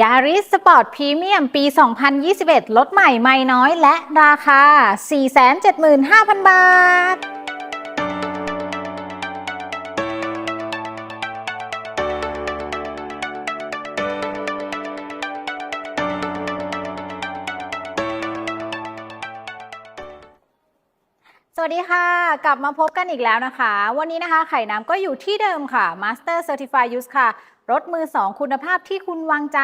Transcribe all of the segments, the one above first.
ยาริสสปอร์ตพรีเมียมปี 2021 ลดใหม่ไม่น้อยและราคา 475,000 บาท สวัสดีค่ะ กลับมาพบกันอีกแล้วนะคะ วันนี้นะคะไข่น้ำก็อยู่ที่เดิมค่ะ Master Certified Use ค่ะ รถมือ 2 คุณภาพที่คุณวางใจ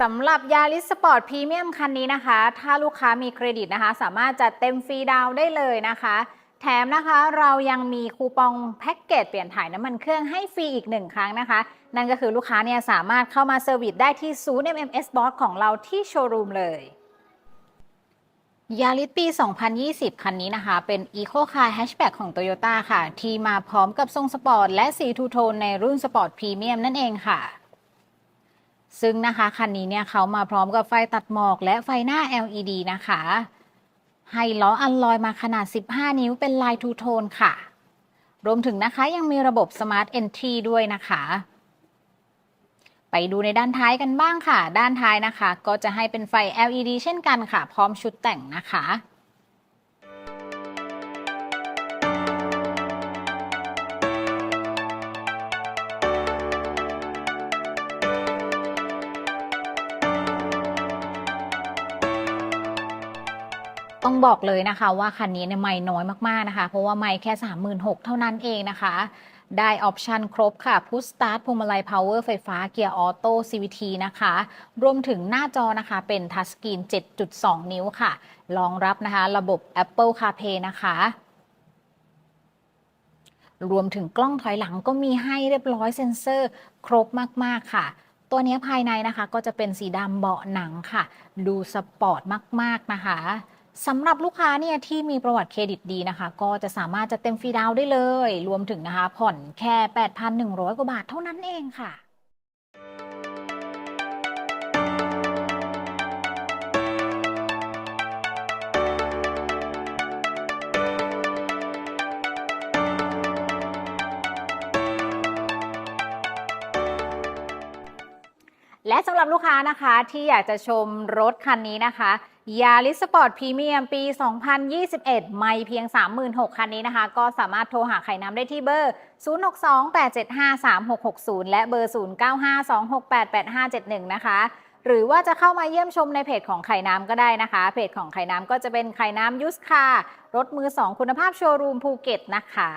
สำหรับยาริสสปอร์ตพรีเมียมคันนี้นะคะ ถ้าลูกค้ามีเครดิตนะคะ สามารถจัดเต็มฟรีดาวได้เลยนะคะ แถมนะคะเรายังมีคูปองแพ็กเกจเปลี่ยนถ่ายน้ำมันเครื่องให้ฟรีอีกหนึ่งครั้งนะคะ นั่นก็คือลูกค้าเนี่ยสามารถเข้ามาเซอร์วิสได้ที่ศูนย์ MMS Box ของเราที่โชว์รูมเลย ยาริสปี 2020 คันนี้นะคะ เป็น Eco Car Hatchback ของ Toyota ค่ะ ที่มาพร้อมกับทรงสปอร์ตและสีทูโทนในรุ่นสปอร์ตพรีเมียมนั่นเองค่ะ ซึ่งนะคะคันนี้เนี่ยเขามาพร้อมกับไฟตัดหมอกและไฟหน้า LED นะคะ ให้ล้ออัลลอยมาขนาด 15 นิ้วเป็นลายทูโทนค่ะ รวมถึงนะคะยังมีระบบ Smart Entry ด้วยนะคะ ไปดูในด้านท้ายกันบ้างค่ะ ด้านท้ายนะคะ ก็จะให้เป็นไฟ LED เช่นกันค่ะ พร้อมชุดแต่งนะคะต้องบอกเลยนะคะว่าคันนี้เนี่ยไม่น้อยมากๆนะคะ เพราะว่าไม่แค่ 36,000 เท่านั้นเองนะคะ ได้ออปชันครบค่ะพุชสตาร์ทพวงมาลัยพาวเวอร์ไฟฟ้าเกียร์ออโต้ CVT นะคะ รวมถึงหน้าจอนะคะเป็นทัชสกรีน 7.2 นิ้วค่ะ รองรับนะคะระบบ Apple CarPlay นะคะรวมถึงกล้องถอยหลังก็มีให้เรียบร้อยเซ็นเซอร์ครบมาก ๆ ค่ะ ตัวนี้ภายในนะคะก็จะเป็นสีดำเบาะหนังค่ะ ดูสปอร์ตมาก ๆ นะคะ สำหรับลูกค้าเนี่ยที่มีประวัติเครดิตดีนะคะ ก็จะสามารถจะเต็มฟรีดาวน์ได้เลย รวมถึงนะคะ ผ่อนแค่ 8,100 กว่าบาทเท่านั้นเองค่ะและสำหรับลูกค้านะคะที่อยากจะชมรถคันนี้นะคะ ยา r ิสปอร์ตพรีเมียมปี 2021 ไม่เพียง 36,000 คันนี้นะคะ ก็สามารถโทรหาไข่น้ำได้ที่เบอร์ 0628753660 และเบอร์ 0952688571 นะคะ หรือว่าจะเข้ามาเยี่ยมชมในเพจของไข่น้ำก็ได้นะคะ เพจของไข่น้ำก็จะเป็นไข่น้ำยุสคารถมือ 2 คุณภาพโชว์รูมภูเก็ตนะคะ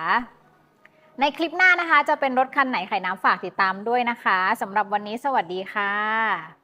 ในคลิปหน้านะคะ จะเป็นรถคันไหนไข่น้ำฝากติดตามด้วยนะคะสำหรับวันนี้สวัสดีค่ะ